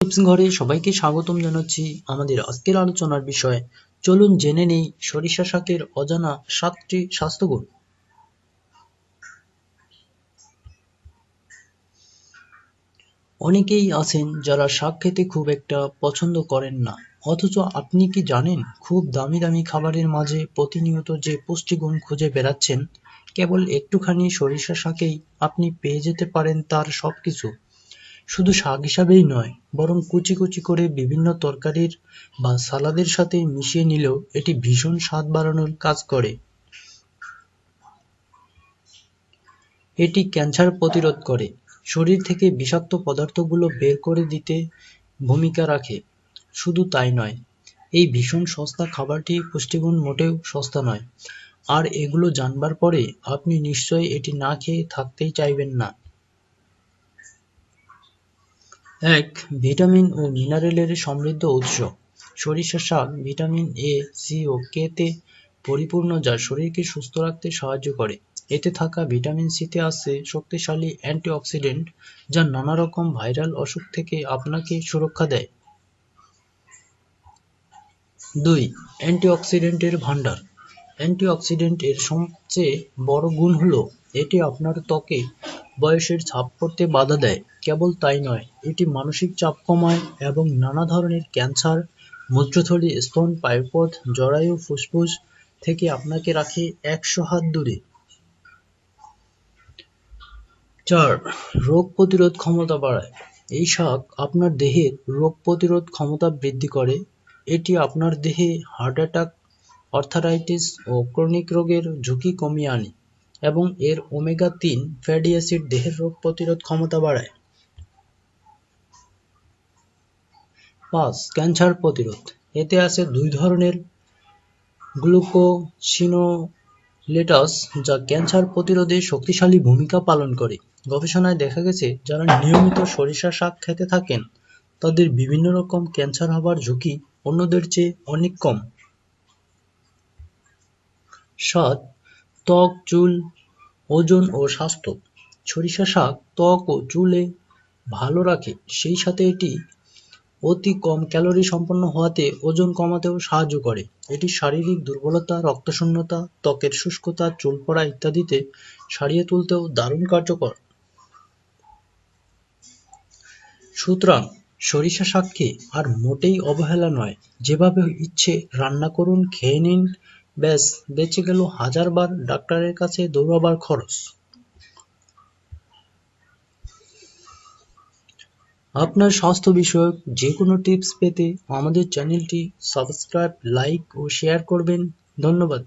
ঘরে সবাইকে স্বাগতম জানাচ্ছি আমাদের আজকের আলোচনার বিষয়। চলুন জেনে নেই সরিষা শাকের অজানা সাতটি স্বাস্থ্যগুণ। অনেকেই আছেন যারা শাক খেতে খুব একটা পছন্দ করেন না। অথচ আপনি কি জানেন, খুব দামি দামি খাবারের মাঝে প্রতিনিয়ত যে পুষ্টিগুণ খুঁজে বেড়াচ্ছেন, কেবল একটুখানি সরিষা শাকেই আপনি পেয়ে যেতে পারেন তার সবকিছু। শুধু শাক হিসাবেই নয়, বরং কুচি কুচি করে বিভিন্ন তরকারির বা সালাদের সাথে মিশিয়ে নিলেও এটি ভীষণ স্বাদ বাড়ানোর কাজ করে। এটি ক্যান্সার প্রতিরোধ করে, শরীর থেকে বিষাক্ত পদার্থগুলো বের করে দিতে ভূমিকা রাখে। শুধু তাই নয়, এই ভীষণ সস্তা খাবারটি পুষ্টিগুণ মোটেও সস্তা নয়। আর এগুলো জানবার পরে আপনি নিশ্চয়ই এটি না খেয়ে থাকতেই চাইবেন না। এক, ভিটামিন ও মিনারেলের সমৃদ্ধ উৎস। সরিষা শাক, ভিটামিন এ সি ও কে তে পরিপূর্ণ যা শরীরকে সুস্থ রাখতে সাহায্য করে। এতে থাকা ভিটামিন সিতে আছে শক্তিশালী অ্যান্টিঅক্সিডেন্ট যা নানা রকম ভাইরাল অসুখ থেকে আপনাকে সুরক্ষা দেয়। দুই, অ্যান্টিঅক্সিডেন্টের ভাণ্ডার। অ্যান্টিঅক্সিডেন্ট এর সবচেয়ে বড় গুণ হলো, এটি আপনার ত্বকে বয়সের ছাপ পড়তে বাধা দেয়। কেবল তাই নয়, এটি মানসিক চাপ কমায় এবং নানা ধরনের ক্যান্সার, মূত্রথলি, স্তন, পায়ুপথ, জরায়ু, ফুসফুস থেকে আপনাকে রাখে একশো হাত দূরে। চার, রোগ প্রতিরোধ ক্ষমতা বাড়ায়। এই শাক আপনার দেহের রোগ প্রতিরোধ ক্ষমতা বৃদ্ধি করে। এটি আপনার দেহে হার্ট অ্যাটাক, অর্থারাইটিস ও ক্রনিক রোগের ঝুঁকি কমিয়ে আনে এবং এর ওমেগা তিন ফ্যাটি অ্যাসিড দেহের রোগ প্রতিরোধ ক্ষমতা বাড়ায়। পাঁচ ক্যান্সার প্রতিরোধ। এতে আছে দুই ধরনের গ্লুকোসিনোলেটাস যা ক্যান্সার প্রতিরোধে শক্তিশালী ভূমিকা পালন করে। গবেষণায় দেখা গেছে, যারা নিয়মিত সরিষা শাক খেতে থাকেন, তাদের বিভিন্ন রকম ক্যান্সার হবার ঝুঁকি অন্যদের চেয়ে অনেক কম। সাত, ত্বক, চুল, ওজন ও স্বাস্থ্য। সরিষা শাক ত্বক ও চুলে ভালো রাখে, সেই সাথে এটি অতি কম ক্যালোরি সম্পন্ন হওয়াতে ওজন কমাতেও সাহায্য করে। এটি শারীরিক দুর্বলতা, রক্তশূন্যতা, ত্বকের শুষ্কতা চুল পড়া ইত্যাদিতে সারিয়ে তুলতেও দারুণ কার্যকর। সুতরাং সরিষা শাককে আর মোটেই অবহেলা নয়, যেভাবে ইচ্ছে রান্না করুন, খেয়ে নিন, ব্যাস, বেঁচে গেল হাজারবার ডাক্তারের কাছে দৌড়াবার খরচ। আপনার স্বাস্থ্য বিষয়ক যে কোনো টিপস পেতে আমাদের চ্যানেলটি সাবস্ক্রাইব লাইক ও শেয়ার করবেন। ধন্যবাদ।